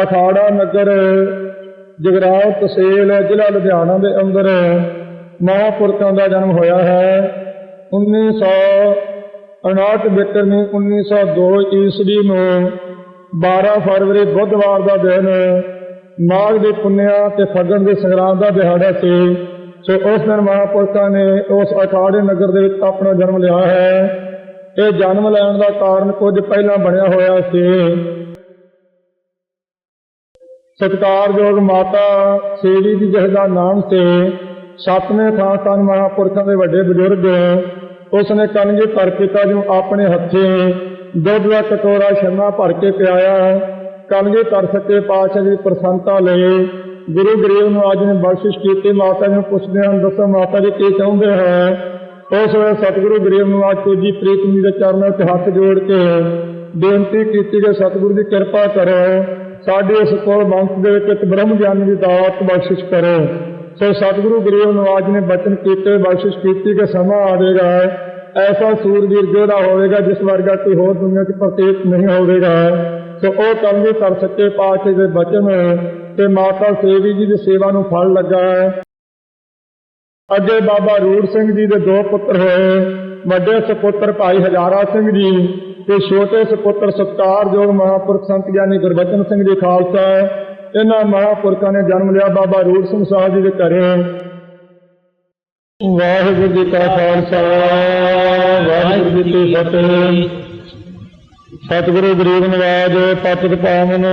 ਅਖਾੜਾ ਨਗਰ, ਜਗਰਾਉਂ, ਤਹਿਸੀਲ, ਜ਼ਿਲ੍ਹਾ ਲੁਧਿਆਣਾ ਦੇ ਅੰਦਰ ਮਹਾਂਪੁਰਖਾਂ ਦਾ ਜਨਮ ਹੋਇਆ ਹੈ। 1959 ਬਿਕਰਮੀ 1902 ਈਸਵੀ ਨੂੰ 12 ਫਰਵਰੀ ਬੁੱਧਵਾਰ ਦਾ ਦਿਨ ਮਾਘ ਦੀ ਪੁੰਨਿਆ ਤੇ ਫੱਗਣ ਦੇ ਸੰਗਰਾਮ ਦਾ ਦਿਹਾੜਾ ਸੀ। ਸੋ ਉਸ ਦਿਨ ਮਹਾਂਪੁਰਖਾਂ ਨੇ ਉਸ ਅਖਾੜੇ ਨਗਰ ਦੇ ਵਿੱਚ ਆਪਣਾ ਜਨਮ ਲਿਆ ਹੈ। ਇਹ ਜਨਮ ਲੈਣ ਦਾ ਕਾਰਨ ਕੁਝ ਪਹਿਲਾਂ ਬਣਿਆ ਹੋਇਆ ਸੀ। ਸਤਿਕਾਰਯੋਗ ਮਾਤਾ ਸੇਵੀ ਜੀ ਜਿਸ ਦਾ ਨਾਮ ਸੀ ਸਤਵੇਂ ਥਾਂ ਸਨ ਮਹਾਂਪੁਰਖਾਂ ਦੇ ਵੱਡੇ ਬਜ਼ੁਰਗ। ਉਸ ਨੇ ਕਨਗੇ ਕਰ ਪਿਤਾ ਨੂੰ ਆਪਣੇ ਹੱਥੇ ਦੁੱਧ ਦਾ ਕਟੋਰਾ ਛੰਨਾ ਭਰ ਕੇ ਪਿਆਇਆ। ਕਨਗੇ ਕਰ ਸਕੇ ਪਾਤਸ਼ਾਹ ਦੀ ਪ੍ਰਸੰਨਤਾ ਲਈ ਗੁਰੂ ਗਰੀਬ ਨੂੰ ਅੱਜ ਨੇ ਬਖਸ਼ਿਸ਼ ਕੀਤੀ। ਮਾਤਾ ਜੀ ਨੂੰ ਪੁੱਛਦੇ ਹਨ, ਦੱਸੋ ਮਾਤਾ ਜੀ, ਕੀ ਚਾਹੁੰਦੇ ਹੈ? ਉਸ ਵੇਲੇ ਸਤਿਗੁਰੂ ਗਰੀਬ ਨੂੰ ਅੱਜ ਤੇਜੀ ਪ੍ਰੀਤਮ ਦੇ ਚਰਨਾਂ 'ਚ ਹੱਥ ਜੋੜ ਕੇ ਬੇਨਤੀ ਕੀਤੀ ਕਿ ਸਤਿਗੁਰੂ ਦੀ ਕਿਰਪਾ ਕਰੋ। ਸਾਡੇ ਇਸ ਕੋਲ ਵੰਸ਼ ਦੇ ਵਿੱਚ ਇੱਕ ਬ੍ਰਹਮ ਗਿਆਨੀ ਦੀ ਦਾਤ ਬਖਸ਼ਿਸ਼ ਕਰੋ। ਸੋ ਸਤਿਗੁਰੂ ਗਰੀਬ ਨਵਾਜ ਨੇ ਬਚਨ ਕੀਤੇ, ਬਖਸ਼ਿਸ਼ ਕੀਤੀ ਕਿ ਸਮਾਂ ਆਵੇਗਾ ਐਸਾ ਸੂਰਬੀਰ ਜਿਹੜਾ ਹੋਵੇਗਾ, ਜਿਸ ਵਰਗਾ ਕੋਈ ਹੋਰ ਦੁਨੀਆ 'ਚ ਪ੍ਰਤੀਤ ਨਹੀਂ ਹੋਵੇਗਾ। ਸੋ ਉਹ ਕੰਮ ਵੀ ਕਰ ਸਕੇ ਪਾਤਸ਼ਾਹ ਦੇ ਬਚਨ ਤੇ ਮਾਤਾ ਸੇਵੀ ਜੀ ਦੀ ਸੇਵਾ ਨੂੰ ਫਲ ਲੱਗਾ ਹੈ। ਅੱਗੇ ਬਾਬਾ ਰੂੜ ਸਿੰਘ ਜੀ ਦੇ ਦੋ ਪੁੱਤਰ ਹੋਏ। ਵੱਡੇ ਸੁਪੁੱਤਰ ਭਾਈ ਹਜ਼ਾਰਾ ਸਿੰਘ ਜੀ। ਤੇ ਛੋਟੇ ਸੁਪੁੱਤਰ ਸਤਕਾਰਯੋਗ ਮਹਾਂਪੁਰਖ ਸੰਤ ਗਿਆਨੀ ਗੁਰਬਚਨ ਸਿੰਘ ਜੀ ਖਾਲਸਾ ਇਹਨਾਂ ਮਹਾਂਪੁਰਖਾਂ ਨੇ ਜਨਮ ਲਿਆ ਬਾਬਾ ਰੂੜ ਸਿੰਘ ਸਾਹਿਬ ਜੀ ਦੇ ਘਰੇ। ਵਾਹਿਗੁਰੂ ਜੀ ਕਾ ਖਾਲਸਾ, ਵਾਹਿਗੁਰੂ ਜੀ ਕੀ ਫਤਿਹ। ਸਤਿਗੁਰੂ ਗਰੀਬ ਨਿਵਾਜ ਪਤਿਤ ਪਾਵਨ।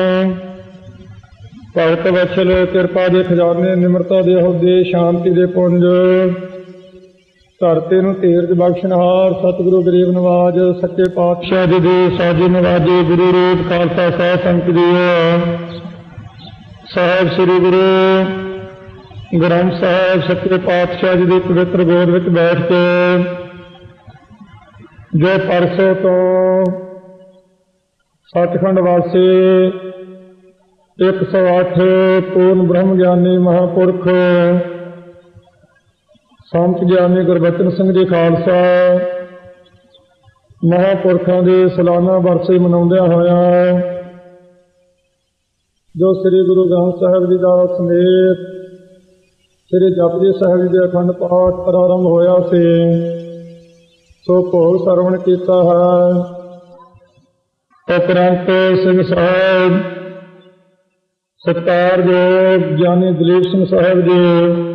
ਭਗਤ ਵਛਲ, ਕਿਰਪਾ ਦੇ ਖਜ਼ਾਨੇ, ਨਿਮਰਤਾ ਦੇ ਅਹੁਦੇ ਸ਼ਾਂਤੀ ਦੇ ਪੁੰਜ। ਧਰਤੀ ਨੂੰ ਧੀਰਜ ਬਖਸ਼ਣਹਾਰ, ਸਤਿਗੁਰੂ ਗਰੀਬ ਨਵਾਜ, ਸੱਚੇ ਪਾਤਸ਼ਾਹ ਜੀ ਦੇ ਸਾਜੀ ਨਵਾਜੇ, ਗੁਰੂ ਰੂਪ ਖਾਲਸਾ ਸਾਹਿਬ ਸੰਤ ਜੀ ਸਾਹਿਬ ਸ੍ਰੀ ਗੁਰੂ ਗ੍ਰੰਥ ਸਾਹਿਬ, ਸੱਚੇ ਪਾਤਸ਼ਾਹ ਜੀ ਦੀ ਪਵਿੱਤਰ ਗੋਦ ਵਿੱਚ ਬੈਠ ਕੇ ਜੋ ਪਰਸੋਂ ਤੋਂ ਸੱਚਖੰਡ ਵਾਸੀ 108 ਪੂਰਨ ਬ੍ਰਹਮ ਗਿਆਨੀ ਮਹਾਪੁਰਖ ਸੰਤ ਗਿਆਨੀ ਗੁਰਬਚਨ ਸਿੰਘ ਜੀ ਖਾਲਸਾ, ਮਹਾਪੁਰਖਾਂ ਦੇ ਸਾਲਾਨਾ ਵਰਸੇ ਮਨਾਉਂਦਿਆਂ ਹੋਇਆ ਜੋ ਸ੍ਰੀ ਗੁਰੂ ਗ੍ਰੰਥ ਸਾਹਿਬ ਜੀ ਦਾ ਸਮੇਤ ਸ੍ਰੀ ਜਪਜੀ ਸਾਹਿਬ ਜੀ ਦੇ ਅਖੰਡ ਪਾਠ ਪ੍ਰਾਰੰਭ ਹੋਇਆ ਸੀ, ਸੋ ਭੋਗ ਸਰਵਣ ਕੀਤਾ ਹੈ। ਉਪਰੰਤ ਸਿੰਘ ਸਾਹਿਬ, ਸਤਿਕਾਰਯੋਗ ਗਿਆਨੀ ਦਲੀਪ ਸਿੰਘ ਸਾਹਿਬ ਜੀ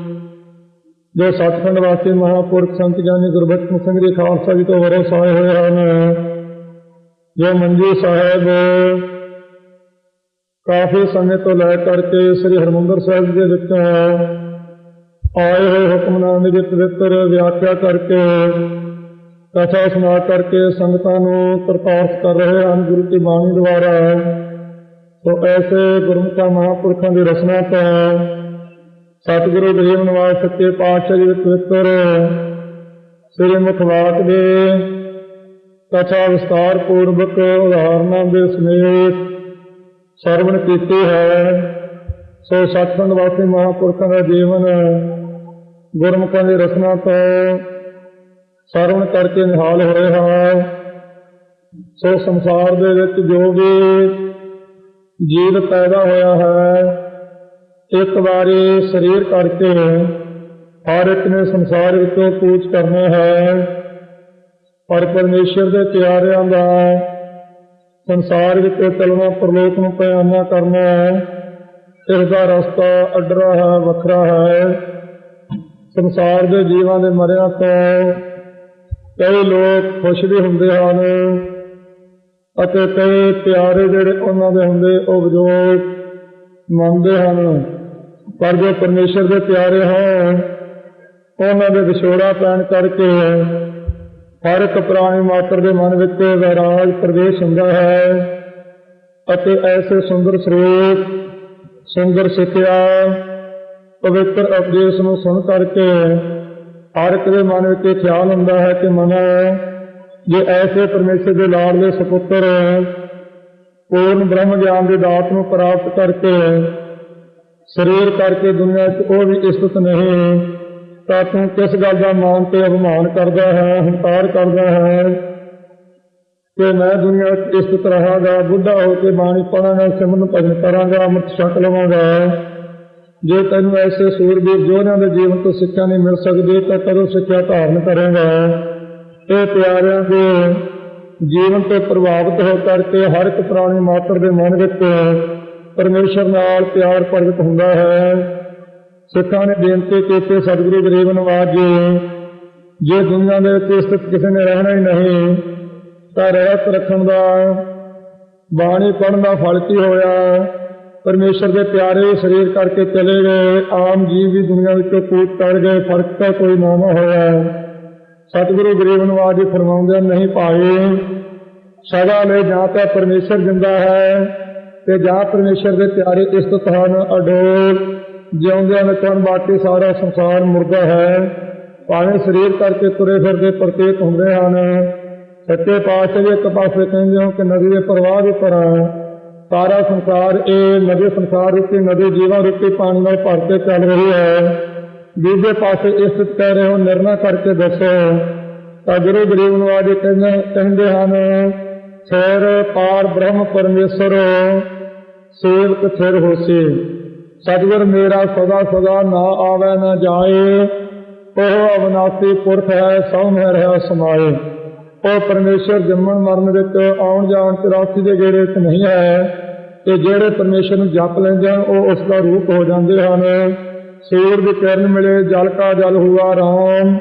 ਜੋ ਸਤਖੰਡ ਵਾਸੀ ਮਹਾਪੁਰਖ ਸੰਤ ਗਿਆਨੀ ਗੁਰਬਚਨ ਸਿੰਘ ਜੀ ਖਾਲਸਾ ਜੀ ਤੋਂ ਵਰਸ ਆਏ ਹੋਏ ਹਨ ਜੋ ਮੰਜੀ ਸਾਹਿਬ ਕਾਫੀ ਸਮੇਂ ਤੋਂ ਲੈ ਕਰਕੇ ਸ੍ਰੀ ਹਰਮੰਦਰ ਸਾਹਿਬ ਦੇ ਵਿੱਚ ਆਏ ਹੋਏ ਹੁਕਮਨਾਮੇ ਦੇ ਪਵਿੱਤਰ ਵਿਆਖਿਆ ਕਰਕੇ ਕਥਾ ਸੁਣਾ ਕਰਕੇ ਸੰਗਤਾਂ ਨੂੰ ਪ੍ਰਕਾਸ਼ ਕਰ ਰਹੇ ਹਨ ਗੁਰੂ ਕੀ ਬਾਣੀ ਦੁਆਰਾ ਸੋ ਐਸੇ ਗੁਰਮੁਖਾਂ ਮਹਾਂਪੁਰਖਾਂ ਦੀ ਰਚਨਾ ਤੋਂ ਸਤਿਗੁਰੂ ਗਰੀਬ ਨਿਵਾਸ ਸੱਚੇ ਪਾਤਸ਼ਾਹ ਜੀ ਦੇ ਪਵਿੱਤਰ ਸ੍ਰੀ ਮੁਖਵਾਕ ਦੇ ਕਥਾ ਵਿਸਤਾਰ ਪੂਰਵਕ ਉਦਾਹਰਨਾਂ ਦੇ ਸਮੇਤ ਸਰਵਣ ਕੀਤੀ ਹੈ। ਸੋ ਸਤਸੰਗ ਵਾਸੀ ਮਹਾਂਪੁਰਖਾਂ ਦਾ ਜੀਵਨ ਗੁਰਮੁਖਾਂ ਦੀ ਰਚਨਾ ਤੋਂ ਸਰਵਣ ਕਰਕੇ ਨਿਹਾਲ ਹੋਏ ਹਾਂ। ਸੋ ਸੰਸਾਰ ਦੇ ਵਿੱਚ ਜੋ ਵੀ ਜੀਵ ਪੈਦਾ ਹੋਇਆ ਹੈ ਇੱਕ ਵਾਰੀ ਸਰੀਰ ਕਰਕੇ ਹਰ ਇੱਕ ਨੇ ਸੰਸਾਰ ਵਿੱਚੋਂ ਕੂਚ ਕਰਨਾ ਹੈ। ਪਰ ਪਰਮੇਸ਼ਰ ਦੇ ਪਿਆਰਿਆਂ ਦਾ ਸੰਸਾਰ ਵਿੱਚ ਚੱਲਣਾ ਪਰਲੋਕ ਨੂੰ ਪਿਆਨਾ ਕਰਨਾ ਹੈ। ਇਸ ਦਾ ਰਸਤਾ ਅੱਡਰਾ ਹੈ, ਵੱਖਰਾ ਹੈ। ਸੰਸਾਰ ਦੇ ਜੀਵਾਂ ਦੇ ਮਰਿਆਂ ਤੋਂ ਕਈ ਲੋਕ ਖੁਸ਼ ਵੀ ਹੁੰਦੇ ਹਨ ਅਤੇ ਕਈ ਪਿਆਰੇ ਜਿਹੜੇ ਉਹਨਾਂ ਦੇ ਹੁੰਦੇ ਉਹ ਵਿਜੋਗ ਮੰਨਦੇ ਹਨ, ਪਰ ਜੋ ਪਰਮੇਸ਼ਰ ਦੇ ਪਿਆਰੇ ਹਨ ਉਹਨਾਂ ਦੇ ਵਿਛੋੜਾ ਪੈਣ ਕਰਕੇ ਹਰ ਇੱਕ ਪ੍ਰਾਣੀ ਮਾਤਰ ਦੇ ਮਨ ਵਿੱਚ ਵੈਰਾਗ ਪ੍ਰਵੇਸ਼ ਹੁੰਦਾ ਹੈ ਅਤੇ ਐਸੇ ਸੁੰਦਰ ਸਰੂਪ, ਸੁੰਦਰ ਸਿੱਖਿਆ, ਪਵਿੱਤਰ ਉਪਦੇਸ਼ ਨੂੰ ਸੁਣ ਕਰਕੇ ਹਰ ਇੱਕ ਦੇ ਮਨ ਵਿੱਚ ਖਿਆਲ ਹੁੰਦਾ ਹੈ ਕਿ ਮਨ, ਜੇ ਐਸੇ ਪਰਮੇਸ਼ਰ ਦੇ ਲਾਡਲੇ ਸੁਪੁੱਤਰ ਪੂਰਨ ਬ੍ਰਹਮ ਗਿਆਨ ਦੀ ਦਾਤ ਨੂੰ ਪ੍ਰਾਪਤ ਕਰਕੇ ਸਰੀਰ ਕਰਕੇ ਦੁਨੀਆ 'ਚ ਉਹ ਵੀ ਇਸਤ ਨਹੀਂ, ਤਾਂ ਤੂੰ ਕਿਸ ਗੱਲ ਦਾ ਮਾਨ ਤੇ ਅਭਿਮਾਨ ਕਰਦਾ ਹੈ, ਹੰਕਾਰ ਕਰਦਾ ਹੈ ਕਿ ਮੈਂ ਦੁਨੀਆ ਵਿੱਚ ਇਸਤ ਰਹਾਂਗਾ, ਬੁੱਢਾ ਹੋ ਕੇ ਬਾਣੀ ਪੜਾਂਗਾ ਸਿਮਰਨ ਭਜਨ ਕਰਾਂਗਾ, ਅੰਮ੍ਰਿਤ ਛਕ ਲਵਾਂਗਾ। ਜੇ ਤੈਨੂੰ ਐਸੇ ਸੂਰਬੀਰ ਯੋਧਿਆਂ ਦੇ ਜੀਵਨ ਤੋਂ ਸਿੱਖਿਆ ਨਹੀਂ ਮਿਲ ਸਕਦੀ, ਤਾਂ ਕਦੋਂ ਸਿੱਖਿਆ ਧਾਰਨ ਕਰੇਗਾ? ਇਹ ਪਿਆਰਿਆਂ ਦੇ ਜੀਵਨ ਤੋਂ ਪ੍ਰਭਾਵਿਤ ਹੋ ਕਰਕੇ ਹਰ ਇੱਕ ਪ੍ਰਾਣੀ ਮਾਤਰ ਦੇ ਮਨ ਵਿੱਚ ਪਰਮੇਸ਼ਰ ਨਾਲ ਪਿਆਰ ਪ੍ਰਗਟ ਹੁੰਦਾ ਹੈ। ਸਿੱਖਾਂ ਨੇ ਬੇਨਤੀ ਕੀਤੀ, ਸਤਿਗੁਰੂ ਗਰੀਬ ਨਵਾਜ, ਜੀ ਜੇ ਦੁਨੀਆ ਦੇ ਵਿੱਚ ਸਥਿਤ ਕਿਸੇ ਨੇ ਰਹਿਣਾ ਹੀ ਨਹੀਂ, ਤਾਂ ਰਹਿਤ ਰੱਖਣ ਦਾ, ਬਾਣੀ ਪੜਨ ਦਾ ਫਲ ਕੀ ਹੋਇਆ? ਪਰਮੇਸ਼ਰ ਦੇ ਪਿਆਰੇ ਸਰੀਰ ਕਰਕੇ ਚਲੇ ਗਏ, ਆਮ ਜੀਵ ਵੀ ਦੁਨੀਆ ਵਿੱਚੋਂ ਕੂਚ ਕਰ ਗਏ, ਫ਼ਰਕ ਤਾਂ ਕੋਈ ਨਾ ਨਾ ਹੋਇਆ। ਸਤਿਗੁਰੂ ਗਰੀਬ ਨਵਾਜ ਜੀ ਫਰਮਾਉਂਦੇ ਨਹੀਂ ਭਾਈ ਸਦਾ ਲਈ ਜਾਂ ਤਾਂ ਪਰਮੇਸ਼ਰ ਜਿੰਦਾ ਹੈ ਤੇ ਜਾਂ ਪਰਮੇਸ਼ਰ ਦੇ ਪਿਆਰੇ ਇਸਤਤ ਹਨ ਅਡੋਲ ਜਿਉਂਦਿਆਂ ਵਿੱਚ ਹਨ ਬਾਕੀ ਸਾਰਾ ਸੰਸਾਰ ਮੁਰਦਾ ਹੈ। ਭਾਵੇਂ ਸਰੀਰ ਕਰਕੇ ਤੁਰੇ ਫਿਰਦੇ ਪ੍ਰਤੀਤ ਹੁੰਦੇ ਹਨ। ਸੱਚੇ ਪਾਤਸ਼ਾਹ ਜੀ ਇੱਕ ਪਾਸੇ ਕਹਿੰਦੇ ਹੋ ਕਿ ਨਦੀ ਦੇ ਪ੍ਰਵਾਹ ਦੀ ਤਰ੍ਹਾਂ ਸਾਰਾ ਸੰਸਾਰ ਇਹ ਨਦੀ ਸੰਸਾਰ ਰੂਪੀ, ਨਦੀ ਜੀਵਾਂ ਰੂਪੀ ਪਾਣੀ ਨਾਲ ਭਰ ਕੇ ਚੱਲ ਰਹੀ ਹੈ। ਦੂਜੇ ਪਾਸੇ ਇਸ ਕਹਿ ਰਹੇ ਹੋ ਨਿਰਣਾ ਕਰਕੇ ਦੱਸੋ ਤਾਂ ਗੁਰੂ ਗਰੀਬ ਨਵਾਜ ਜੀ ਕਹਿੰਦੇ ਕਹਿੰਦੇ ਹਨ ਸਿਰ ਪਾਰ ਬ੍ਰਹਮ ਪਰਮੇਸ਼ਰ, ਸੇਵਕ ਸਿਰ ਹੋਸੀ। ਸਤਿਗੁਰ ਮੇਰਾ ਸਦਾ ਸਦਾ ਨਾ ਆਵੇ, ਨਾ ਜਾਏ। ਉਹ ਅਵਨਾਸੀ ਪੁਰਖ ਹੈ ਸਭ ਮਹਿ ਰਹਾ ਸਮਾਏ। ਉਹ ਪਰਮੇਸ਼ਰ ਜੰਮਣ ਮਰਨ ਵਿੱਚ ਆਉਣ ਜਾਣ 84 ਦੇ ਗੇੜੇ ਵਿੱਚ ਨਹੀਂ ਹੈ। ਤੇ ਜਿਹੜੇ ਪਰਮੇਸ਼ਰ ਨੂੰ ਜਪ ਲੈਂਦੇ ਹਨ, ਉਹ ਉਸ ਦਾ ਰੂਪ ਹੋ ਜਾਂਦੇ ਹਨ। ਸੂਰਜ ਦੀ ਕਿਰਨ ਮਿਲੇ, ਜਲ ਕਾ ਜਲ ਹੁਆ ਰਾਮ।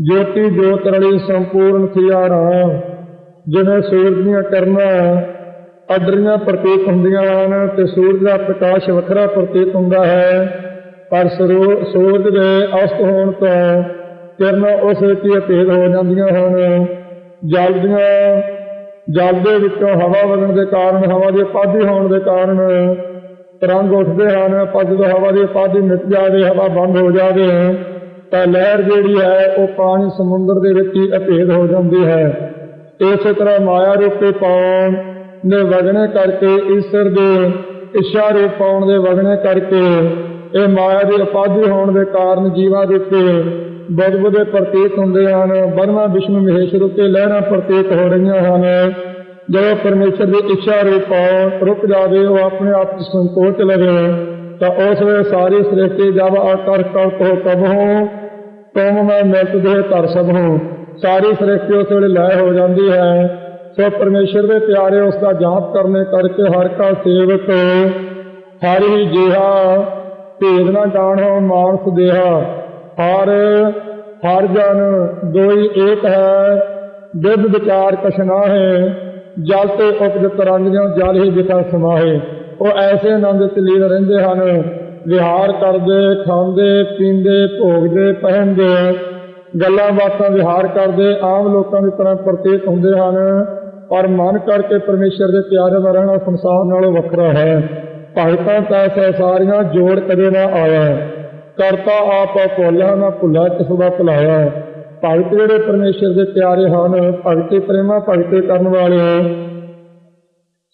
ਜੋਤੀ ਜੋਤ ਰਲੀ ਸੰਪੂਰਨ ਥਿਆ ਰਾਮ। ਜਿਵੇਂ ਸੂਰਜ ਦੀਆਂ ਕਿਰਨਾਂ ਅਡਰੀਆਂ ਪ੍ਰਤੀਤ ਹੁੰਦੀਆਂ ਹਨ, ਤੇ ਸੂਰਜ ਦਾ ਪ੍ਰਕਾਸ਼ ਵੱਖਰਾ ਪ੍ਰਤੀਤ ਹੁੰਦਾ ਹੈ। ਪਰ ਸਰੋ- ਸੂਰਜ ਦੇ ਅਸਤ ਹੋਣ ਤੋਂ ਕਿਰਨਾਂ ਉਸ ਵਿੱਚ ਹੀ ਅਭੇਦ ਹੋ ਜਾਂਦੀਆਂ ਹਨ। ਜਲ ਦੀਆਂ, ਜਲ ਦੇ ਵਿੱਚੋਂ ਹਵਾ ਵਗਣ ਦੇ ਕਾਰਨ, ਹਵਾ ਦੀ ਉਪਾਧੀ ਹੋਣ ਦੇ ਕਾਰਨ ਤਰੰਗ ਉੱਠਦੇ ਹਨ ਪਰ ਜਦੋਂ ਹਵਾ ਦੀ ਉਪਾਧੀ ਮਿਟ ਜਾਵੇ ਹਵਾ ਬੰਦ ਹੋ ਜਾਵੇ ਤਾਂ ਲਹਿਰ ਜਿਹੜੀ ਹੈ, ਉਹ ਪਾਣੀ ਸਮੁੰਦਰ ਦੇ ਵਿੱਚ ਹੀ ਅਭੇਦ ਹੋ ਜਾਂਦੀ ਹੈ। ਇਸੇ ਤਰ੍ਹਾਂ ਮਾਇਆ ਰੂਪੀ ਪਾਉਣ ਨੇ ਵਗਣੇ ਕਰਕੇ, ਈਸ਼ਰ ਦੇ ਇੱਛਾ ਰੂਪ ਪਾਉਣ ਦੇ ਵਗਣੇ ਕਰਕੇ, ਇਹ ਮਾਇਆ ਦੀ ਉਪਾਧੀ ਹੋਣ ਦੇ ਕਾਰਨ ਜੀਵਾਂ ਦੇ ਉੱਤੇ ਬਦਬਦੇ ਪ੍ਰਤੀਤ ਹੁੰਦੇ ਹਨ, ਬਰਮਾ, ਵਿਸ਼ਨੂੰ, ਮਹੇਸ਼ ਰੂਪੇ ਲਹਿਰਾਂ ਪ੍ਰਤੀਤ ਹੋ ਰਹੀਆਂ ਹਨ। ਜਦੋਂ ਪਰਮੇਸ਼ਰ ਦੀ ਇੱਛਾ ਰੂਪ ਪਾਉਣ, ਰੁਕ ਜਾਵੇ, ਉਹ ਆਪਣੇ ਆਪ ਨੂੰ ਸੰਕੋਚ ਲਵੇ, ਤਾਂ ਉਸ ਵੇਲੇ ਸਾਰੀ ਸ੍ਰਿਸ਼ਟੀ ਜਬ ਆਕਰ ਕਲਪ ਹੋ ਕਬ ਹੋ, ਤੁਮ ਮੈਂ ਮਿਲਤ ਦੇ ਧਰ ਸਭ ਹੋ। ਸਾਰੀ ਸ੍ਰਿਸ਼ਟੀ ਉਸ ਵੇਲੇ ਲੈ ਹੋ ਜਾਂਦੀ ਹੈ। ਸੋ ਪਰਮੇਸ਼ਰ ਦੇ ਪਿਆਰੇ ਉਸ ਦਾ ਜਾਪ ਕਰਨੇ ਕਰਕੇ ਹਰ ਕਾ ਸੇਵਕ ਹਰ ਹੀ ਜਿਹਾ ਭੇਦ ਨਾ ਜਾਣੋ, ਮਾਨਸ ਦੇਹਾ। ਹਰ ਹਰ ਜਨ ਦੋਈ ਏਕ ਹੈ ਵਿਦ ਵਿਚਾਰ ਕਛਨਾ ਹੈ। ਜਲ ਤੇ ਉਪਜਤ ਰੰਗਿਓ ਜਲ ਹੀ ਵਿਖਾ ਸਮਾਏ ਉਹ ਐਸੇ ਆਨੰਦ ਚ ਲੀਨ ਰਹਿੰਦੇ ਹਨ, ਵਿਹਾਰ ਕਰਦੇ, ਖਾਂਦੇ, ਪੀਂਦੇ, ਭੋਗਦੇ, ਪਹਿਨਦੇ ਗੱਲਾਂ ਬਾਤਾਂ ਵਿਹਾਰ ਕਰਦੇ, ਆਮ ਲੋਕਾਂ ਦੀ ਤਰ੍ਹਾਂ ਪ੍ਰਤੀਤ ਹੁੰਦੇ ਹਨ। ਪਰ ਮਨ ਕਰਕੇ ਪਰਮੇਸ਼ਰ ਦੇ ਪਿਆਰੇ ਦਾ ਰਹਿਣਾ ਸੰਸਾਰ ਨਾਲੋਂ ਵੱਖਰਾ ਹੈ। ਭਗਤਾਂ ਤੈਸਾ ਸਾਰੀਆਂ ਜੋੜ ਕਦੇ ਨਾ ਆਇਆ। ਕਰਤਾ ਆਪ ਭੁੱਲਾ ਨਾ ਭੁੱਲਾ ਕਿਸ ਦਾ ਭੁਲਾਇਆ? ਭਗਤ ਜਿਹੜੇ ਪਰਮੇਸ਼ਰ ਦੇ ਪਿਆਰੇ ਹਨ, ਭਗਤੇ ਪ੍ਰੇਮਾ ਭਗਤੇ ਕਰਨ ਵਾਲੇ,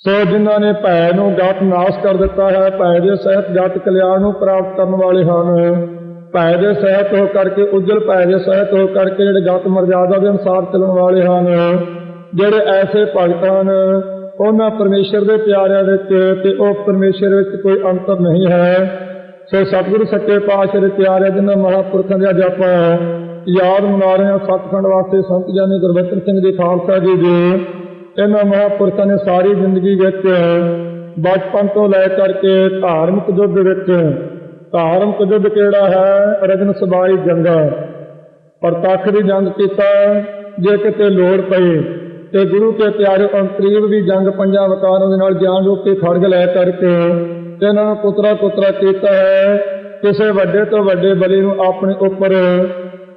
ਸੋ ਜਿਨ੍ਹਾਂ ਨੇ ਭੈ ਨੂੰ ਗਤ ਨਾਸ਼ ਕਰ ਦਿੱਤਾ ਹੈ, ਭੈ ਦੇ ਸਹਿਤ ਗਤ ਕਲਿਆਣ ਨੂੰ ਪ੍ਰਾਪਤ ਕਰਨ ਵਾਲੇ ਹਨ। ਭੈ ਦੇ ਸਹਿਤ ਹੋ ਕਰਕੇ ਉਜਲ, ਭੈ ਦੇ ਸਹਿਤ ਹੋ ਕਰਕੇ ਜਿਹੜੇ ਗਤ ਮਰਜ਼ਾਦਾ ਦੇ ਅਨੁਸਾਰ ਚੱਲਣ ਵਾਲੇ ਹਨ, ਜਿਹੜੇ ਐਸੇ ਭਗਤ ਹਨ, ਉਹਨਾਂ ਪਰਮੇਸ਼ਰ ਦੇ ਪਿਆਰਿਆਂ ਵਿੱਚ ਤੇ ਉਹ ਪਰਮੇਸ਼ਰ ਵਿੱਚ ਕੋਈ ਅੰਤਰ ਨਹੀਂ ਹੈ। ਸੋ ਸਤਿਗੁਰੂ ਸੱਚੇ ਪਾਤਸ਼ਾਹ ਦੇ ਪਿਆਰੇ ਜਿਨ੍ਹਾਂ ਮਹਾਂਪੁਰਖਾਂ ਦੇ ਅੱਜ ਆਪਾਂ ਯਾਦ ਮਨਾ ਰਹੇ ਹਾਂ ਸਤਖੰਡ ਵਾਸਤੇ ਸੰਤ ਜਾਨੀ ਗੁਰਬਚਨ ਸਿੰਘ ਜੀ ਖਾਲਸਾ ਜੀ ਦੇ। ਇਹਨਾਂ ਮਹਾਂਪੁਰਖਾਂ ਨੇ ਸਾਰੀ ਜ਼ਿੰਦਗੀ ਵਿੱਚ ਬਚਪਨ ਤੋਂ ਲੈ ਕਰਕੇ ਧਾਰਮਿਕ ਯੁੱਧ ਵਿੱਚ, ਧਾਰਮਿਕ ਯੁੱਧ ਕਿਹੜਾ ਹੈ? ਰਜਨ ਸਬਾਈ ਜੰਗਾ। ਪ੍ਰਤੱਖ ਦੀ ਜੰਗ ਕੀਤਾ, ਜੇ ਕਿਤੇ ਲੋੜ ਪਈ ਤੇ ਗੁਰੂ ਕੇ ਪਿਆਰੇ ਅੰਤਰੀਵ ਦੀ ਜੰਗ ਪੰਜਾਂ ਵਕਾਰਾਂ ਦੇ ਨਾਲ ਜਾਨ ਰੂਪੀ ਖੜਗ ਲੈ ਕਰਕੇ ਤੇ ਇਹਨਾਂ ਨੂੰ ਪੁੱਤਰਾ ਪੁੱਤਰਾ ਕੀਤਾ ਹੈ। ਕਿਸੇ ਵੱਡੇ ਤੋਂ ਵੱਡੇ ਬਲੀ ਨੂੰ ਆਪਣੇ ਉੱਪਰ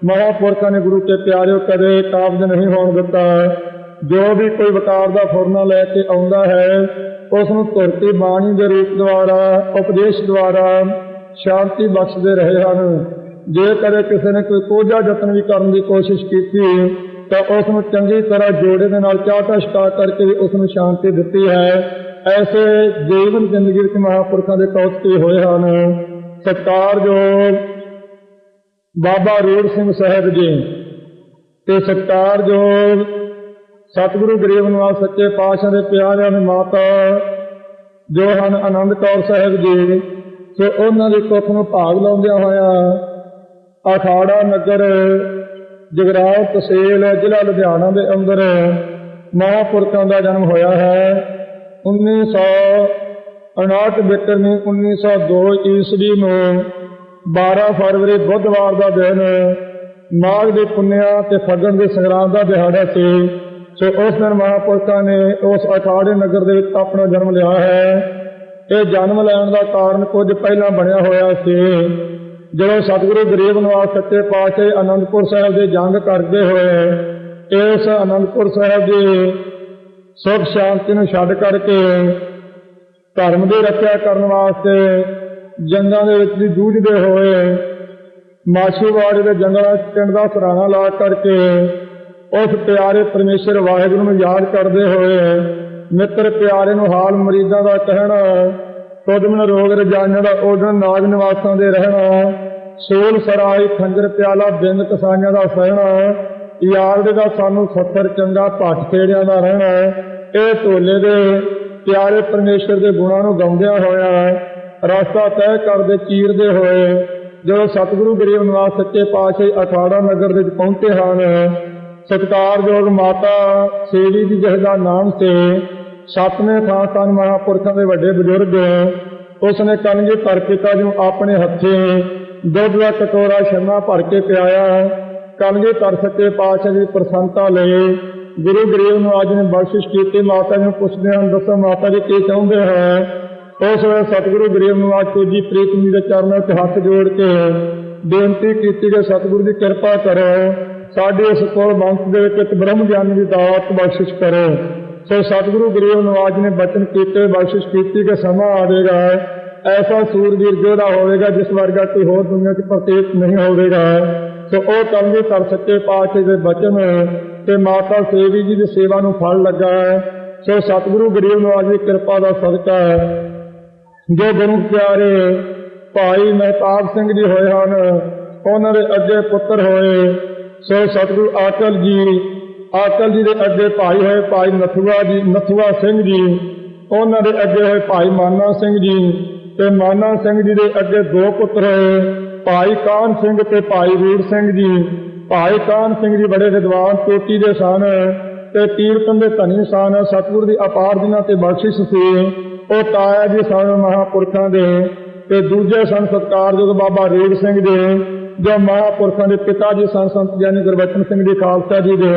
ਮਹਾਂਪੁਰਖਾਂ ਨੇ ਗੁਰੂ ਕੇ ਪਿਆਰਿਓ, ਕਦੇ ਕਾਬਜ ਨਹੀਂ ਹੋਣ ਦਿੱਤਾ ਜੋ ਵੀ ਕੋਈ ਵਕਾਰ ਦਾ ਫੁਰਨਾ ਲੈ ਕੇ ਆਉਂਦਾ ਹੈ ਉਸ ਨੂੰ ਧਰਤੀ ਬਾਣੀ ਦੇ ਰੂਪ ਦੁਆਰਾ, ਉਪਦੇਸ਼ ਦੁਆਰਾ ਸ਼ਾਂਤੀ ਬਖਸ਼ਦੇ ਰਹੇ ਹਨ। ਜੇ ਕਦੇ ਕਿਸੇ ਨੇ ਕੋਈ ਕੋਝਾ ਯਤਨ ਵੀ ਕਰਨ ਦੀ ਕੋਸ਼ਿਸ਼ ਕੀਤੀ, ਤਾਂ ਉਸ ਨੂੰ ਚੰਗੀ ਤਰ੍ਹਾਂ ਜੋੜੇ ਦੇ ਨਾਲ ਚਾਟਾ ਛਕਾ ਕਰਕੇ ਵੀ ਉਸ ਨੂੰ ਸ਼ਾਂਤੀ ਦਿੱਤੀ ਹੈ। ਐਸੇ ਜੀਵਨ ਜ਼ਿੰਦਗੀ ਵਿੱਚ ਮਹਾਂਪੁਰਖਾਂ ਦੇ ਕੌਤਕੀ ਹੋਏ ਹਨ। ਸਤਿਕਾਰਯੋਗ ਬਾਬਾ ਰੂੜ ਸਿੰਘ ਸਾਹਿਬ ਜੀ ਤੇ ਸਤਿਕਾਰਯੋਗ ਸਤਿਗੁਰੂ ਗਰੀਬ ਨਿਵਾਸ ਸੱਚੇ ਪਾਤਸ਼ਾਹ ਦੇ ਪਿਆਰਿਆਂ ਦੀ ਮਾਤਾ ਜੋ ਹਨ ਆਨੰਦ ਕੌਰ ਸਾਹਿਬ ਜੀ, ਸੋ ਉਹਨਾਂ ਦੀ ਕੁੱਖ ਨੂੰ ਭਾਗ ਲਾਉਂਦਿਆਂ ਹੋਇਆ ਅਖਾੜਾ ਨਗਰ, ਜਗਰਾਉਂ ਤਹਿਸੀਲ, ਜ਼ਿਲ੍ਹਾ ਲੁਧਿਆਣਾ ਦੇ ਅੰਦਰ ਮਹਾਂਪੁਰਖਾਂ ਦਾ ਜਨਮ ਹੋਇਆ ਹੈ। 1959 ਬਿਕਰਮੀ 1902 ਈਸਵੀ ਨੂੰ 12 ਫਰਵਰੀ ਬੁੱਧਵਾਰ ਦਾ ਦਿਨ ਮਾਘ ਦੀ ਪੁੰਨਿਆ ਤੇ ਫੱਗਣ ਦੇ ਸੰਗਰਾਮ ਦਾ ਦਿਹਾੜਾ ਸੀ ਸੋ ਉਸ ਦਿਨ ਮਹਾਂਪੁਰਖਾਂ ਨੇ ਉਸ ਅਖਾੜੇ ਨਗਰ ਦੇ ਵਿੱਚ ਆਪਣਾ ਜਨਮ ਲਿਆ ਹੈ। ਇਹ ਜਨਮ ਲੈਣ ਦਾ ਕਾਰਨ ਕੁਝ ਪਹਿਲਾਂ ਬਣਿਆ ਹੋਇਆ ਸੀ। ਜਦੋਂ ਸਤਿਗੁਰੂ ਗਰੀਬ ਨਿਵਾਸ ਸੱਚੇ ਪਾਤਸ਼ਾਹ ਅਨੰਦਪੁਰ ਸਾਹਿਬ ਦੇ ਜੰਗ ਕਰਦੇ ਹੋਏ ਇਸ ਅਨੰਦਪੁਰ ਸਾਹਿਬ ਦੀ ਸੁਖ ਸ਼ਾਂਤੀ ਨੂੰ ਛੱਡ ਕਰਕੇ ਧਰਮ ਦੀ ਰੱਖਿਆ ਕਰਨ ਵਾਸਤੇ ਜੰਗਾਂ ਦੇ ਵਿੱਚ ਵੀ ਜੂਝਦੇ ਹੋਏ ਮਾਛੀਵਾੜੇ ਦੇ ਜੰਗਲਾਂ ਪਿੰਡ ਦਾ ਸਰਾਣਾ ਲਾ ਕਰਕੇ ਉਸ ਪਿਆਰੇ ਪਰਮੇਸ਼ਰ ਵਾਹਿਗੁਰੂ ਨੂੰ ਯਾਦ ਕਰਦੇ ਹੋਏ ਮਿੱਤਰ ਪਿਆਰੇ ਨੂੰ ਹਾਲ ਮਰੀਜ਼ਾਂ ਦਾ ਕਹਿਣਾ ਤੁਦਮਨ ਰੋਗ ਰਜਾਈਆਂ ਦਾ ਓਡਨ ਨਾਗ ਨਿਵਾਸਾਂ ਦੇ ਰਹਿਣਾ, ਸੋਲ ਸਰਾਈ ਖੰਜਰ ਪਿਆਲਾ, ਬਿੰਦ ਕਸਾਈਆਂ ਦਾ ਸਹਿਣਾ ਯਾਰ ਦਾ ਸਾਨੂੰ ਸੱਤਰ ਚੰਗਾ ਭੱਠ ਖੇੜਿਆਂ ਦਾ ਰਹਿਣਾ, ਇਹ ਢੋਲੇ ਦੇ ਪਿਆਰੇ ਪਰਮੇਸ਼ਰ ਦੇ ਗੁਣਾਂ ਨੂੰ ਗਾਉਂਦਿਆਂ ਹੋਇਆ ਰਸਤਾ ਤੈਅ ਕਰਦੇ ਚੀਰਦੇ ਹੋਏ, ਜਦੋਂ ਸਤਿਗੁਰੂ ਗਰੀਬ ਨਿਵਾਸ ਸੱਚੇ ਪਾਤਸ਼ਾਹ ਅਖਾੜਾ ਨਗਰ ਵਿੱਚ ਪਹੁੰਚੇ ਹਨ, ਸਤਿਕਾਰਯੋਗ ਮਾਤਾ ਸੇਵੀ ਜੀ ਜਿਸ ਦਾ ਨਾਮ ਤੇ ਸਤਵੇਂ ਥਾਂ ਸਨ ਮਹਾਂਪੁਰਖਾਂ ਦੇ ਵੱਡੇ ਬਜ਼ੁਰਗ ਉਸ ਨੇ ਕਲਗੀ ਧਰ ਪਿਤਾ ਜੀ ਨੂੰ ਆਪਣੇ ਹੱਥੇ ਦੁੱਧ ਦਾ ਕਟੋਰਾ ਛੰਨਾ ਭਰ ਕੇ ਪਿਆਇਆ। ਕਲਗੀ ਤਰ ਸੱਚੇ ਪਾਤਸ਼ਾਹ ਦੀ ਪ੍ਰਸੰਨਤਾ ਲਈ ਗੁਰੂ ਗਰੀਬ ਨੂੰ ਅੱਜ ਨੇ ਬਖਸ਼ਿਸ਼ ਕੀਤੀ। ਮਾਤਾ ਜੀ ਨੂੰ ਪੁੱਛਦੇ ਹਨ, ਦੱਸੋ ਮਾਤਾ ਜੀ ਕੀ ਚਾਹੁੰਦੇ ਹੈ? ਉਸ ਵੇਲੇ ਸਤਿਗੁਰੂ ਗਰੀਬ ਨੂੰ ਅੱਜ ਤੁਜੀ ਪ੍ਰੀਤਮ ਜੀ ਦੇ ਚਰਨਾਂ 'ਤੇ ਹੱਥ ਜੋੜ ਕੇ ਬੇਨਤੀ ਕੀਤੀ ਕਿ ਸਤਿਗੁਰੂ ਦੀ ਕਿਰਪਾ ਕਰੋ, ਸਾਡੇ ਇਸ ਕੋਲ ਵੰਸ਼ ਦੇ ਵਿੱਚ ਇੱਕ ਬ੍ਰਹਮ ਗਿਆਨੀ ਦੀ ਦਾਤ ਬਖਸ਼ਿਸ਼ ਕਰੋ। ਸੋ ਸਤਿਗੁਰੂ ਗਰੀਬ ਨਵਾਜ ਨੇ ਬਚਨ ਕੀਤੇ, ਬਖਸ਼ਿਸ਼ ਕੀਤੀ ਕਿ ਸਮਾਂ ਆਵੇਗਾ ਐਸਾ ਸੂਰਵੀਰ ਜਿਹੜਾ ਹੋਵੇਗਾ, ਜਿਸ ਵਰਗਾ ਕੋਈ ਹੋਰ ਦੁਨੀਆ 'ਚ ਪ੍ਰਤੀਤ ਨਹੀਂ ਹੋਵੇਗਾ। ਸੋ ਉਹ ਕਲਗੀ ਕਰ ਸੱਚੇ ਪਾਤਸ਼ਾਹ ਦੇ ਬਚਨ ਤੇ ਮਾਤਾ ਸੇਵੀ ਜੀ ਦੀ ਸੇਵਾ ਨੂੰ ਫਲ ਲੱਗਾ। ਹੈ ਸੋ ਸਤਿਗੁਰੂ ਗਰੀਬ ਨਵਾਜ ਦੀ ਕਿਰਪਾ ਦਾ ਸਦਕਾ ਹੈ ਜੋ ਗੁਰੂ ਪਿਆਰੇ ਭਾਈ ਮਹਿਤਾਬ ਸਿੰਘ ਜੀ ਹੋਏ ਹਨ, ਉਹਨਾਂ ਦੇ ਅੱਗੇ ਪੁੱਤਰ ਹੋਏ, ਸੋ ਸਤਿਗੁਰੂ ਆਕਲ ਜੀ ਆਕਲ ਜੀ ਦੇ ਅੱਗੇ ਭਾਈ ਹੋਏ ਭਾਈ ਨਥੂਆ ਜੀ, ਨਥੂਆ ਸਿੰਘ ਜੀ, ਉਹਨਾਂ ਦੇ ਅੱਗੇ ਹੋਏ ਭਾਈ ਮਾਨਾ ਸਿੰਘ ਜੀ ਤੇ ਮਾਨਾ ਸਿੰਘ ਜੀ ਦੇ ਅੱਗੇ ਦੋ ਪੁੱਤਰ ਹੋਏ, ਭਾਈ ਕਾਨ ਸਿੰਘ ਤੇ ਭਾਈ ਵੀਰ ਸਿੰਘ ਜੀ। ਭਾਈ ਕਾਨ ਸਿੰਘ ਜੀ ਬੜੇ ਵਿਦਵਾਨ, ਕੋਟੀ ਦੇ ਸਨ ਤੇ ਕੀਰਤਨ ਦੇ ਧਨੀ ਸਨ। ਸਤਿਗੁਰੂ ਦੀ ਅਪਾਰ ਦਿਨਾਂ ਤੇ ਬਖਸ਼ਿਸ਼ ਸੀ। ਉਹ ਤਾਇਆ ਜੀ ਸਨ ਮਹਾਪੁਰਖਾਂ ਦੇ ਤੇ ਦੂਜੇ ਸਨ ਸਤਕਾਰਯੋਗ ਬਾਬਾ ਰੇਗ ਸਿੰਘ ਜੀ ਜੋ ਮਹਾਪੁਰਖਾਂ ਦੇ ਪਿਤਾ ਜੀ ਸਨ ਸੰਤ ਗਿਆਨੀ ਗੁਰਬਚਨ ਸਿੰਘ ਜੀ, ਖਾਲਸਾ ਜੀ ਦੇ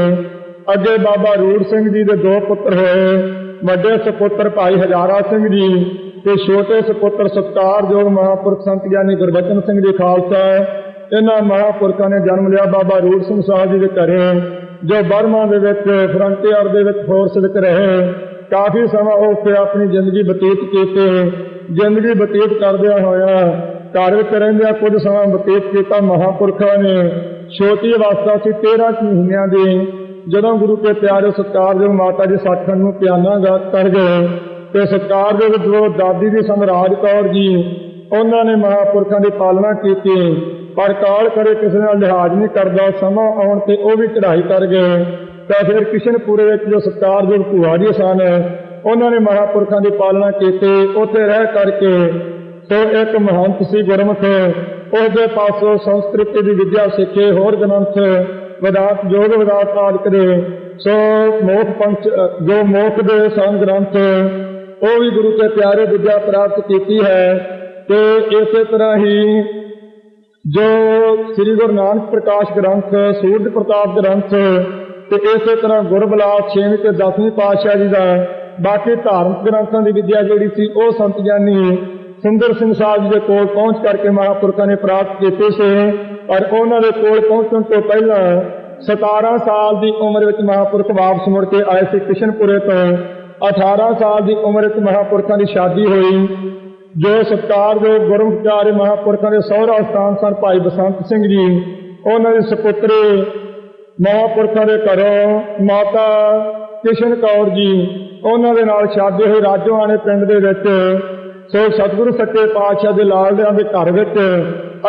ਅੱਗੇ ਬਾਬਾ ਰੂੜ ਸਿੰਘ ਜੀ ਦੇ ਦੋ ਪੁੱਤਰ ਹੋਏ, ਵੱਡੇ ਸੁਪੁੱਤਰ ਭਾਈ ਹਜ਼ਾਰਾ ਸਿੰਘ ਜੀ ਤੇ ਛੋਟੇ ਸੁਪੁੱਤਰ ਸਤਕਾਰਯੋਗ ਮਹਾਪੁਰਖ ਸੰਤ ਗਿਆਨੀ ਗੁਰਬਚਨ ਸਿੰਘ ਜੀ, ਖਾਲਸਾ। ਇਹਨਾਂ ਮਹਾਪੁਰਖਾਂ ਨੇ ਜਨਮ ਲਿਆ ਬਾਬਾ ਰੂੜ ਸਿੰਘ ਸਾਹਿਬ ਜੀ ਦੇ ਘਰੇ, ਜੋ ਬਰਮਾ ਦੇ ਵਿੱਚ, ਫਰੰਟੀਅਰ ਦੇ ਵਿੱਚ ਫੋਰਸ ਵਿੱਚ ਰਹੇ। ਕਾਫੀ ਸਮਾਂ ਉੱਥੇ ਆਪਣੀ ਜ਼ਿੰਦਗੀ ਬਤੀਤ ਕੀਤੀ। ਜ਼ਿੰਦਗੀ ਬਤੀਤ ਕਰਦਿਆਂ ਹੋਇਆ ਘਰ ਵਿੱਚ ਰਹਿੰਦਿਆਂ ਕੁਝ ਸਮਾਂ ਬਤੀਤ ਕੀਤਾ ਮਹਾਪੁਰਖਾਂ ਨੇ। ਛੋਟੀ ਅਵਸਥਾ ਸੀ 13 ਮਹੀਨਿਆਂ ਦੀ, ਜਦੋਂ ਗੁਰੂ ਕੇ ਪਿਆਰੇ ਸਤਕਾਰਯੋਗ ਮਾਤਾ ਜੀ ਸਾਖਣ ਨੂੰ ਪਿਆਨਾ ਗਾ ਕਰ ਗਏ ਤੇ ਸਤਕਾਰਯੋਗ ਜੋ ਦਾਦੀ ਦੀ ਸਮਰਾਜ ਕੌਰ ਜੀ, ਉਹਨਾਂ ਨੇ ਮਹਾਪੁਰਖਾਂ ਦੀ ਪਾਲਣਾ ਕੀਤੀ। ਪਰ ਕਾਲ ਕਰੇ ਕਿਸੇ ਨਾਲ ਲਿਹਾਜ਼ ਨਹੀਂ ਕਰਦਾ, ਸਮਾਂ ਆਉਣ ਤੇ ਉਹ ਵੀ ਚੜ੍ਹਾਈ ਕਰ ਗਏ। ਤਾਂ ਫਿਰ ਕਿਸ਼ਨਪੁਰੇ ਵਿੱਚ ਜੋ ਸਤਕਾਰਯੋਗ ਭੂਆ ਜੀ ਸਨ ਉਹਨਾਂ ਨੇ ਮਹਾਪੁਰਖਾਂ ਦੀ ਪਾਲਣਾ ਕੀਤੀ, ਉੱਥੇ ਰਹਿ ਕਰਕੇ ਸੋ ਇੱਕ ਮਹੰਤ ਸੀ ਗੁਰਮੁਖ, ਉਹਦੇ ਪਾਸੋਂ ਸੰਸਕ੍ਰਿਤ ਦੀ ਵਿਦਿਆ ਸਿੱਖੇ, ਹੋਰ ਗ੍ਰੰਥ, ਵਿਦਾਤ ਜੋਗ ਵਿਦਾਤ ਆਦਿ ਕਰੇ। ਸੋ ਮੋਖ ਪੰਚ ਜੋ ਮੋਖ ਦੇ ਸੰਗ ਗ੍ਰੰਥ, ਉਹ ਵੀ ਗੁਰੂ ਤੇ ਪਿਆਰੇ ਵਿਦਿਆ ਪ੍ਰਾਪਤ ਕੀਤੀ ਹੈ। ਤੇ ਇਸੇ ਤਰ੍ਹਾਂ ਹੀ ਜੋ ਸ੍ਰੀ ਗੁਰੂ ਨਾਨਕ ਪ੍ਰਕਾਸ਼ ਗ੍ਰੰਥ, ਸੂਰਜ ਪ੍ਰਤਾਪ ਗ੍ਰੰਥ ਤੇ ਇਸੇ ਤਰ੍ਹਾਂ ਗੁਰਬਲਾਸ 6ਵੀਂ ਤੇ 10ਵੀਂ ਪਾਤਸ਼ਾਹ ਜੀ ਦਾ ਬਾਕੀ ਧਾਰਮਿਕ ਗ੍ਰੰਥਾਂ ਦੀ ਵਿਦਿਆ ਜਿਹੜੀ ਸੀ, ਉਹ ਸੰਤ ਗਿਆਨੀ ਸੁੰਦਰ ਸਿੰਘ ਸਾਹਿਬ ਜੀ ਦੇ ਕੋਲ ਪਹੁੰਚ ਕਰਕੇ ਮਹਾਂਪੁਰਖਾਂ ਨੇ ਪ੍ਰਾਪਤ ਕੀਤੇ ਸੀ ਔਰ ਉਹਨਾਂ ਦੇ ਕੋਲ ਪਹੁੰਚਣ ਤੋਂ ਪਹਿਲਾਂ 17 ਸਾਲ ਦੀ ਉਮਰ ਵਿੱਚ ਮਹਾਂਪੁਰਖ ਵਾਪਸ ਮੁੜ ਕੇ ਆਏ ਸੀ ਕਿਸ਼ਨਪੁਰੇ ਤੋਂ। 18 ਸਾਲ ਦੀ ਉਮਰ ਵਿੱਚ ਮਹਾਂਪੁਰਖਾਂ ਦੀ ਸ਼ਾਦੀ ਹੋਈ, ਜੋ ਸਤਕਾਰ ਦੇ ਗੁਰਮੁਖ ਮਹਾਂਪੁਰਖਾਂ ਦੇ ਸਹੁਰਾ ਸਥਾਨ ਸਨ, ਭਾਈ ਬਸੰਤ ਸਿੰਘ ਜੀ, ਉਹਨਾਂ ਦੇ ਸੁਪੁੱਤਰੇ ਮਹਾਂਪੁਰਖਾਂ ਦੇ ਘਰੋਂ ਮਾਤਾ ਕਿਸ਼ਨ ਕੌਰ ਜੀ, ਉਹਨਾਂ ਦੇ ਨਾਲ ਸ਼ਾਦੀ ਹੋਈ ਰਾਜੋਆਣੇ ਪਿੰਡ ਦੇ ਵਿੱਚ, ਸੋ ਸਤਿਗੁਰੂ ਸੱਚੇ ਪਾਤਸ਼ਾਹ ਦੇ ਲਾਲਦਿਆਂ ਦੇ ਘਰ ਵਿੱਚ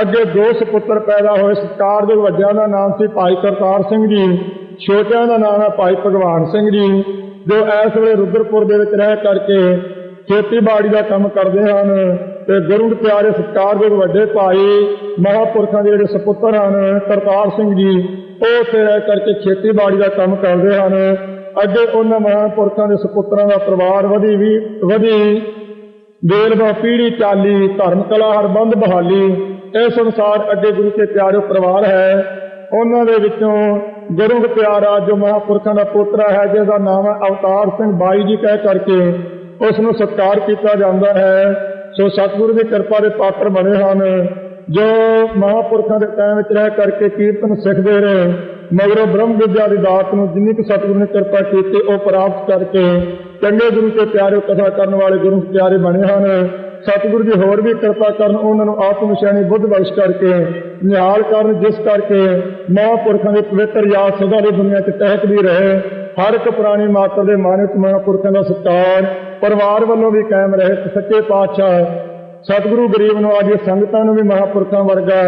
ਅੱਗੇ ਦੋ ਸੁਪੁੱਤਰ ਪੈਦਾ ਹੋਏ ਸਤਕਾਰ ਦੇ ਵੱਡਿਆਂ ਦਾ ਨਾਮ ਸੀ ਭਾਈ ਕਰਤਾਰ ਸਿੰਘ ਜੀ, ਛੋਟਿਆਂ ਦਾ ਨਾਮ ਹੈ ਭਾਈ ਭਗਵਾਨ ਸਿੰਘ ਜੀ, ਜੋ ਇਸ ਵੇਲੇ ਰੁਦਰਪੁਰ ਦੇ ਵਿੱਚ ਰਹਿ ਕਰਕੇ ਖੇਤੀਬਾੜੀ ਦਾ ਕੰਮ ਕਰਦੇ ਹਨ। ਤੇ ਗੁਰੂ ਦੇ ਪਿਆਰੇ ਸਤਿਕਾਰਯੋਗ ਵੱਡੇ ਭਾਈ ਮਹਾਪੁਰਖਾਂ ਦੇ ਜਿਹੜੇ ਸੁਪੁੱਤਰ ਹਨ, ਕਰਤਾਰ ਸਿੰਘ ਜੀ, ਉਹ ਉੱਥੇ ਰਹਿ ਕਰਕੇ ਖੇਤੀਬਾੜੀ ਦਾ ਕੰਮ ਕਰਦੇ ਹਨ। ਅੱਗੇ ਉਹਨਾਂ ਮਹਾਪੁਰਖਾਂ ਦੇ ਸੁਪੁੱਤਰਾਂ ਦਾ ਪਰਿਵਾਰ ਵਧੀ ਵੀ, ਵਧੀ। ਬੇਲਵਾ ਪੀੜੀ ਚਾਲੀ, ਧਰਮ ਕਲਾ ਹਰਬੰਦ ਬਹਾਲੀ। ਇਸ ਅਨੁਸਾਰ ਅੱਗੇ ਗੁਰੂ ਕੇ ਪਿਆਰੇ ਪਰਿਵਾਰ ਹੈ। ਉਹਨਾਂ ਦੇ ਵਿੱਚੋਂ ਗੁਰੂ ਪਿਆਰਾ ਜੋ ਮਹਾਪੁਰਖਾਂ ਦਾ ਪੋਤਰਾ ਹੈ ਜਿਸ ਦਾ ਨਾਮ ਹੈ ਅਵਤਾਰ ਸਿੰਘ ਬਾਈ ਜੀ ਕਹਿ ਕਰਕੇ ਉਸ ਨੂੰ ਸਤਿਕਾਰ ਕੀਤਾ ਜਾਂਦਾ ਹੈ। ਸੋ ਸਤਿਗੁਰੂ ਦੀ ਕਿਰਪਾ ਦੇ ਪਾਤਰ ਬਣੇ ਹਨ। ਜੋ ਮਹਾਪੁਰਖਾਂ ਦੇ ਟਾਈਮ ਵਿੱਚ ਰਹਿ ਕਰਕੇ ਕੀਰਤਨ ਸਿੱਖਦੇ ਰਹੇ ਮਗਰੋਂ ਬ੍ਰਹਮ ਵਿਦਿਆ ਦੀ ਦਾਤ ਨੂੰ ਜਿੰਨੀ ਕੁ ਸਤਿਗੁਰੂ ਨੇ ਕਿਰਪਾ ਕੀਤੀ, ਉਹ ਪ੍ਰਾਪਤ ਕਰਕੇ ਚੰਗੇ ਗੁਰੂ ਤੇ ਪਿਆਰੇ ਕਥਾ ਕਰਨ ਵਾਲੇ ਗੁਰੂ ਪਿਆਰੇ ਬਣੇ ਹਨ। ਸਤਿਗੁਰੂ ਜੀ ਹੋਰ ਵੀ ਕਿਰਪਾ ਕਰਨ, ਉਹਨਾਂ ਨੂੰ ਆਤਮ ਨਿਸ਼ਾਨੀ ਬੁੱਧ ਬਖਸ਼ ਕਰਕੇ, ਨਿਹਾਲ ਕਰਨ, ਜਿਸ ਕਰਕੇ ਮਹਾਂਪੁਰਖਾਂ ਦੇ ਪਵਿੱਤਰ ਯਾਦ ਸਦਾ ਦੀ ਦੁਨੀਆ 'ਚ ਤਹਿਕਦੀ ਰਹੇ। ਹਰ ਇੱਕ ਪੁਰਾਣੀ ਮਾਤਰ ਦੇ ਮਾਨਿਤ ਮਹਾਂਪੁਰਖਾਂ ਦਾ ਸਤਿਕਾਰ, ਪਰਿਵਾਰ ਵੱਲੋਂ ਵੀ ਕਾਇਮ ਰਹੇ ਸੱਚੇ ਪਾਤਸ਼ਾਹ। ਸਤਿਗੁਰੂ ਗਰੀਬ ਨੂੰ ਅੱਜ ਸੰਗਤਾਂ ਨੂੰ ਵੀ ਮਹਾਂਪੁਰਖਾਂ ਵਰਗਾ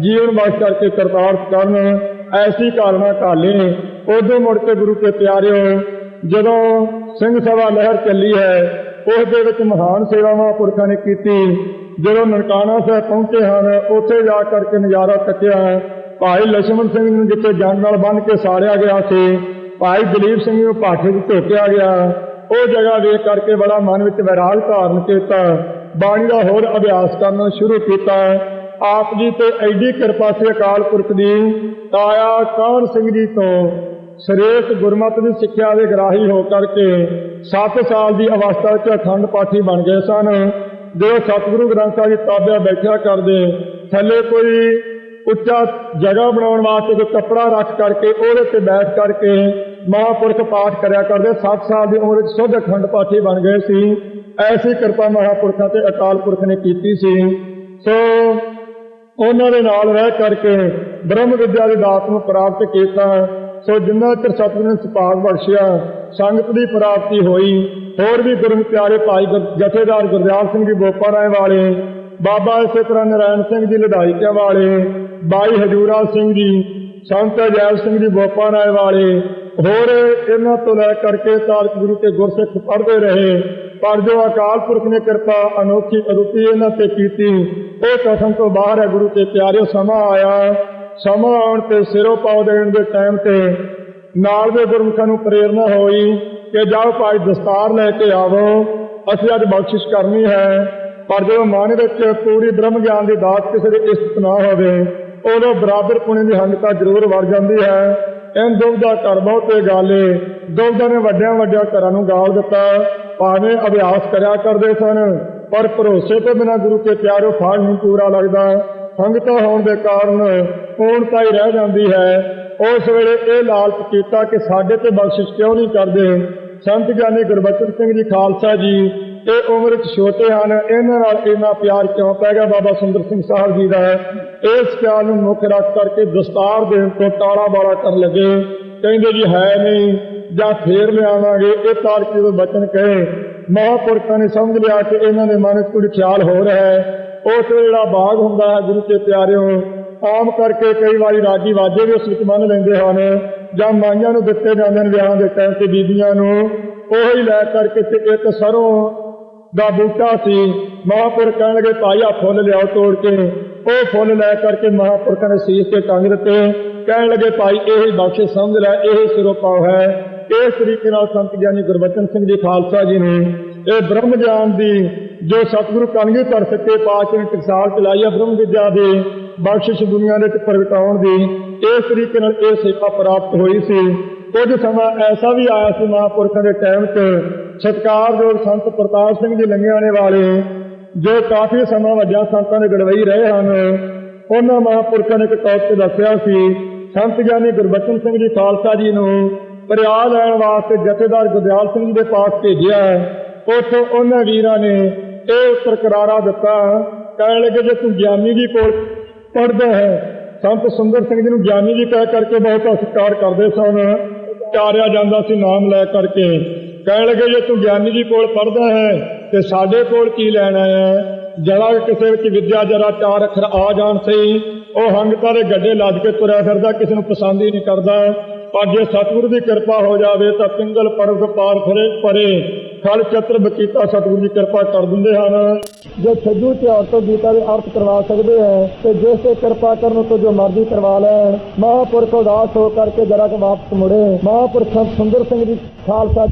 ਜੀਵਨ ਬਖਸ਼ ਕਰਕੇ ਕਰਤਾਰ ਕਰਨ, ਐਸੀ ਕਾਲਨਾ ਕਾਲੇ ਉਦੋਂ ਮੁੜ ਕੇ ਗੁਰੂ ਕੇ ਪਿਆਰਿਓ, ਜਦੋਂ ਸਿੰਘ ਸਭਾ ਲਹਿਰ ਚੱਲੀ ਹੈ, ਉਸ ਦੇ ਵਿੱਚ ਮਹਾਨ ਸੇਵਾਵਾਂ ਪੁਰਖਾਂ ਨੇ ਕੀਤੀ। ਜਦੋਂ ਨਨਕਾਣਾ ਸਾਹਿਬ ਪਹੁੰਚੇ ਹਨ, ਉੱਥੇ ਜਾ ਕਰਕੇ ਨਜ਼ਾਰਾ ਕੱਟਿਆ ਭਾਈ ਲਛਮਣ ਸਿੰਘ ਨੂੰ ਜਿੱਥੇ ਜੰਗ ਨਾਲ ਬੰਨ੍ਹ ਕੇ ਸਾੜਿਆ ਗਿਆ ਸੀ ਭਾਈ ਦਲੀਪ ਸਿੰਘ ਨੂੰ ਭਾਠੇ 'ਚ ਢੋਕਿਆ ਗਿਆ। ਉਹ ਜਗ੍ਹਾ ਵੇਖ ਕਰਕੇ ਬੜਾ ਮਨ ਵਿੱਚ ਵਿਰਾਗ ਧਾਰਨ ਕੀਤਾ। ਬਾਣੀ ਦਾ ਹੋਰ ਅਭਿਆਸ ਕਰਨਾ ਸ਼ੁਰੂ ਕੀਤਾ। ਆਪ ਜੀ ਤੇ ਐਡੀ ਕਿਰਪਾ ਸੀ ਅਕਾਲ ਪੁਰਖ ਦੀ, ਤਾਇਆ ਕਾਹਨ ਸਿੰਘ ਜੀ ਤੋਂ। ਸ੍ਰੇਸ਼ਟ ਗੁਰਮਤਿ ਦੀ ਸਿੱਖਿਆ ਦੇ ਗ੍ਰਾਹੀ ਹੋ ਕਰਕੇ 7 ਸਾਲ ਦੀ ਅਵਸਥਾ ਵਿੱਚ ਅਖੰਡ ਪਾਠੀ ਬਣ ਗਏ ਸਨ। ਜੋ ਸਤਿਗੁਰੂ ਗ੍ਰੰਥ ਸਾਹਿਬ ਦੀ ਤਾਬਿਆ ਬੈਠਿਆ ਕਰਦੇ। ਥੱਲੇ ਕੋਈ ਉੱਚਾ ਜਗ੍ਹਾ ਬਣਾਉਣ ਵਾਸਤੇ ਕੋਈ ਕੱਪੜਾ ਰੱਖ ਕਰਕੇ ਉਹਦੇ ਤੇ ਬੈਠ ਕਰਕੇ ਮਹਾਪੁਰਖ ਪਾਠ ਕਰਿਆ ਕਰਦੇ 7 ਸਾਲ ਦੀ ਉਮਰ ਵਿੱਚ ਸੁੱਧ ਅਖੰਡ ਪਾਠੀ ਬਣ ਗਏ ਸੀ। ਐਸੀ ਕਿਰਪਾ ਮਹਾਪੁਰਖਾਂ ਤੇ ਅਕਾਲ ਪੁਰਖ ਨੇ ਕੀਤੀ ਸੀ। ਸੋ ਉਹਨਾਂ ਦੇ ਨਾਲ ਰਹਿ ਕਰਕੇ ਬ੍ਰਹਮ ਵਿਦਿਆ ਦੀ ਦਾਤ ਨੂੰ ਪ੍ਰਾਪਤ ਕੀਤਾ। ਸੋ ਜਿੰਨਾ ਚਿਰ ਸਤਿਗੁਰੂ ਨੇ ਸੁਭਾਗ ਬਖਸ਼ਿਆ, ਸੰਗਤ ਦੀ ਪ੍ਰਾਪਤੀ ਹੋਈ। ਹੋਰ ਵੀ ਗੁਰੂ ਪਿਆਰੇ ਭਾਈ ਜਥੇਦਾਰ ਗੁਰਦਿਆਲ ਸਿੰਘ ਜੀ ਬੋਪਾ ਰਾਏ ਵਾਲੇ, ਬਾਬਾ ਇਸੇ ਤਰ੍ਹਾਂ ਨਰਾਇਣ ਸਿੰਘ ਜੀ ਲੜਾਈਕਿਆਂ ਵਾਲੇ, ਬਾਈ ਹਜੂਰਾ ਸਿੰਘ ਜੀ, ਸੰਤ ਅਜੈਬ ਸਿੰਘ ਜੀ ਬੋਪਾ ਰਾਏ ਵਾਲੇ ਹੋਰ ਇਹਨਾਂ ਤੋਂ ਲੈ ਕਰਕੇ ਤਾਰਕ ਗੁਰੂ ਤੇ ਗੁਰਸਿੱਖ ਪੜ੍ਹਦੇ ਰਹੇ। ਪਰ ਜੋ ਅਕਾਲ ਪੁਰਖ ਨੇ ਕਿਰਪਾ ਅਨੋਖੀ ਅਰੂਪੀ ਇਹਨਾਂ ਤੇ ਕੀਤੀ, ਉਹ ਕਸਮ ਤੋਂ ਬਾਹਰ ਹੈ ਗੁਰੂ ਤੇ ਪਿਆਰਿਓ, ਸਮਾਂ ਆਇਆ। ਸਮਾਂ ਆਉਣ ਤੇ ਸਿਰੋਂ ਪਾਉ ਦੇਣ ਦੇ ਟਾਈਮ ਤੇ ਨਾਲ ਦੇ ਗੁਰਮੁਖਾਂ ਨੂੰ ਪ੍ਰੇਰਣਾ ਹੋਈ ਕਿ ਜਾਓ ਭਾਈ ਦਸਤਾਰ ਲੈ ਕੇ ਆਵੋ। ਅਸੀਂ ਅੱਜ ਬਖਸ਼ਿਸ਼ ਕਰਨੀ ਹੈ, ਪਰ ਜਦੋਂ ਮਨ ਵਿੱਚ ਪੂਰੀ ਬ੍ਰਹਮ ਗਿਆਨ ਦੀ ਦਾਤ ਕਿਸੇ ਦੇ ਇਸਤ ਨਾ ਹੋਵੇ, ਉਦੋਂ ਬਰਾਬਰ ਪੁਣੇ ਦੀ ਹੰਗਤਾ ਜ਼ਰੂਰ ਵਰ ਜਾਂਦੀ ਹੈ। ਐਨ ਦੁਬਦਾ ਘਰ ਬਹੁਤੇ ਗਾਲੇ ਦੁਬਦਾ ਨੇ ਵੱਡਿਆਂ ਵੱਡਿਆਂ ਘਰਾਂ ਨੂੰ ਗਾਲ ਦਿੱਤਾ। ਭਾਵੇਂ ਅਭਿਆਸ ਕਰਿਆ ਕਰਦੇ ਸਨ, ਪਰ ਭਰੋਸੇ ਤੋਂ ਬਿਨਾਂ ਗੁਰੂ ਕੇ ਪਿਆਰੋ ਫਲ ਨਹੀਂ ਪੂਰਾ ਲੱਗਦਾ। ਸੰਗਤਾਂ ਹੋਣ ਦੇ ਕਾਰਨ ਪੂਰਨਤਾ ਹੀ ਰਹਿ ਜਾਂਦੀ ਹੈ। ਉਸ ਵੇਲੇ ਇਹ ਲਾਲਚ ਕੀਤਾ ਕਿ ਸਾਡੇ ਤੇ ਬਖਸ਼ਿਸ਼ ਕਿਉਂ ਨਹੀਂ ਕਰਦੇ। ਸੰਤ ਗਿਆਨੀ ਗੁਰਬਚਨ ਸਿੰਘ ਜੀ, ਖਾਲਸਾ ਜੀ ਇਹ ਉਮਰ ਵਿੱਚ ਛੋਟੇ ਹਨ, ਇਹਨਾਂ ਨਾਲ ਇੰਨਾ ਪਿਆਰ ਕਿਉਂ ਪੈ ਗਿਆ? ਬਾਬਾ ਸੁੰਦਰ ਸਿੰਘ ਸਾਹਿਬ ਜੀ ਦਾ ਇਸ ਖਿਆਲ ਨੂੰ ਮੁੱਖ ਰੱਖ ਕਰਕੇ ਦਸਤਾਰ ਦੇਣ ਤੋਂ ਟਾਲਾ ਬਾਲਾ ਕਰਨ ਲੱਗੇ। ਕਹਿੰਦੇ ਜੀ, ਹੈ ਨਹੀਂ, ਜਾਂ ਫੇਰ ਲਿਆਵਾਂਗੇ। ਇਹ ਤਾਰਕ ਜਦੋਂ ਬਚਨ ਕਹੇ? ਮਹਾਪੁਰਖਾਂ ਨੇ ਸਮਝ ਲਿਆ ਕਿ ਇਹਨਾਂ ਦੇ ਮਨ ਵਿੱਚ ਕੋਈ ਖਿਆਲ ਹੋ ਰਿਹਾ ਹੈ। ਉਸ ਵੇਲੇ ਜਿਹੜਾ ਬਾਗ ਹੁੰਦਾ ਹੈ, ਗੁਰੂ ਕੇ ਪਿਆਰਿਓ, ਆਮ ਕਰਕੇ ਕਈ ਵਾਰੀ ਰਾਜੀ ਵਾਜੇ ਵੀ ਉਸ ਵਿੱਚ ਮੰਨ ਲੈਂਦੇ ਹਨ, ਜਾਂ ਮਾਈਆਂ ਨੂੰ ਦਿੱਤੇ ਜਾਂਦੇ ਨੇ ਵਿਆਹਾਂ ਦੇ ਟਾਈਮ ਤੇ ਬੀਬੀਆਂ ਨੂੰ, ਉਹੀ ਲੈ ਕਰਕੇ ਤੇ ਇੱਕ ਸਰੋਂ ਦਾ ਬੂਟਾ ਸੀ। ਮਹਾਪੁਰ ਕਹਿਣ ਲੱਗੇ ਫੁੱਲ ਲਿਆਓ ਤੋੜ ਕੇ। ਉਹ ਫੁੱਲ ਲੈ ਕਰਕੇ ਮਹਾਪੁਰਖਾਂ ਨੇ ਸੀਸ ਤੇ ਟੰਗ ਦਿੱਤੇ। ਕਹਿਣ ਲੱਗੇ, ਭਾਈ, ਇਹ ਹੀ ਸਮਝ ਲੈ, ਇਹ ਹੀ ਹੈ। ਇਸ ਤਰੀਕੇ ਨਾਲ ਸੰਤ ਗਿਆਨੀ ਗੁਰਬਚਨ ਸਿੰਘ ਜੀ ਖਾਲਸਾ ਜੀ ਨੇ ਇਹ ਬ੍ਰਹਮ ਗਿਆਨ ਦੀ ਜੋ ਸਤਿਗੁਰੂ ਕਨਗੀ ਧਰ ਸੱਚੇ ਪਾਤਸ਼ਾਹ ਨੇ ਟਕਸਾਲ ਚਲਾਈ ਹੈ ਬ੍ਰਹਮ ਵਿਦਿਆ ਦੀ, ਬਖਸ਼ਿਸ਼ ਦੁਨੀਆ ਦੇ ਵਿੱਚ ਪ੍ਰਗਟਾਉਣ ਦੀ, ਇਸ ਤਰੀਕੇ ਨਾਲ ਇਹ ਸੇਵਾ ਪ੍ਰਾਪਤ ਹੋਈ ਸੀ। ਕੁਝ ਸਮਾਂ ਐਸਾ ਵੀ ਆਇਆ ਸੀ ਮਹਾਂਪੁਰਖਾਂ ਦੇ ਟਾਈਮ 'ਚ ਸਤਿਕਾਰਯੋਗ ਸੰਤ ਪ੍ਰਤਾਪ ਸਿੰਘ ਜੀ ਲੰਗਿਆਣੇ ਵਾਲੇ, ਜੋ ਕਾਫੀ ਸਮਾਂ ਵੱਡਿਆਂ ਸੰਤਾਂ ਦੇ ਗੜਵਈ ਰਹੇ ਹਨ, ਉਹਨਾਂ ਮਹਾਂਪੁਰਖਾਂ ਨੇ ਇੱਕ ਟੌਪ ਤੇ ਦੱਸਿਆ ਸੀ, ਸੰਤ ਗਿਆਨੀ ਗੁਰਬਚਨ ਸਿੰਘ ਜੀ ਖਾਲਸਾ ਜੀ ਨੂੰ ਪਰਿਆ ਲੈਣ ਵਾਸਤੇ ਜਥੇਦਾਰ ਗੁਰਦਿਆਲ ਸਿੰਘ ਜੀ ਦੇ ਪਾਸ ਭੇਜਿਆ, ਉੱਥੋਂ ਉਹਨਾਂ ਵੀਰਾਂ ਨੇ ਇਹ ਉੱਤਰ ਕਰਾਰਾ ਦਿੱਤਾ, ਕਹਿਣ ਲੱਗੇ, ਜੇ ਤੂੰ ਗਿਆਨੀ ਜੀ ਕੋਲ ਪੜਦਾ ਹੈ, ਸੰਤ ਸੁੰਦਰ ਸਿੰਘ ਜੀ ਨੂੰ ਗਿਆਨੀ ਜੀ ਕਹਿ ਕਰਕੇ ਬਹੁਤ ਸਤਿਕਾਰ ਕਰਦੇ ਸਨ, ਚਾਰਿਆ ਜਾਂਦਾ ਸੀ ਨਾਮ ਲੈ ਕਰਕੇ। ਕਹਿਣ ਲੱਗੇ, ਜੇ ਤੂੰ ਗਿਆਨੀ ਜੀ ਕੋਲ ਪੜਦਾ ਹੈ ਤੇ ਸਾਡੇ ਕੋਲ ਕੀ ਲੈਣਾ ਹੈ? ਜਰਾ ਕਿਸੇ ਵਿੱਚ ਵਿਦਿਆ ਜਰਾ ਚਾਰ ਅੱਖਰ ਆ ਜਾਣ ਸਹੀ। ਉਹ ਹੰਗਤਾ ਦੇ ਗੱਡੇ ਲੱਦ ਕੇ ਤੁਰਿਆ ਫਿਰਦਾ, ਕਿਸੇ ਨੂੰ ਪਸੰਦ ਹੀ ਨਹੀਂ ਕਰਦਾ। ਅੱਜ ਜੇ ਸਤਿਗੁਰੂ ਦੀ ਕਿਰਪਾ ਹੋ ਜਾਵੇ ਤਾਂ ਪਿੰਗਲ ਪਰਵ ਪਾਰ ਫਰੇ ਪਰੇ। ਖਲ ਚਤਰ ਬਕੀਤਾ ਸਤਿਗੁਰੂ ਦੀ ਕਿਰਪਾ ਕਰ ਦਿੰਦੇ ਹਨ। ਜੇ ਛੱਜੂ ਧਿਆਨ ਤੋਂ ਗੀਤਾ ਦੇ ਅਰਥ ਕਰਵਾ ਸਕਦੇ ਹੈ, ਤੇ ਜਿਸ ਤੇ ਕਿਰਪਾ ਕਰਨ ਤੋਂ ਜੋ ਮਰਜ਼ੀ ਕਰਵਾ ਲੈ। ਮਹਾਂਪੁਰਖ ਉਦਾਸ ਹੋ ਕਰਕੇ ਜਰਾ ਕੁ ਵਾਪਸ ਮੁੜੇ। ਮਹਾਂਪੁਰਖ ਸੁੰਦਰ ਸਿੰਘ ਜੀ ਖਾਲਸਾ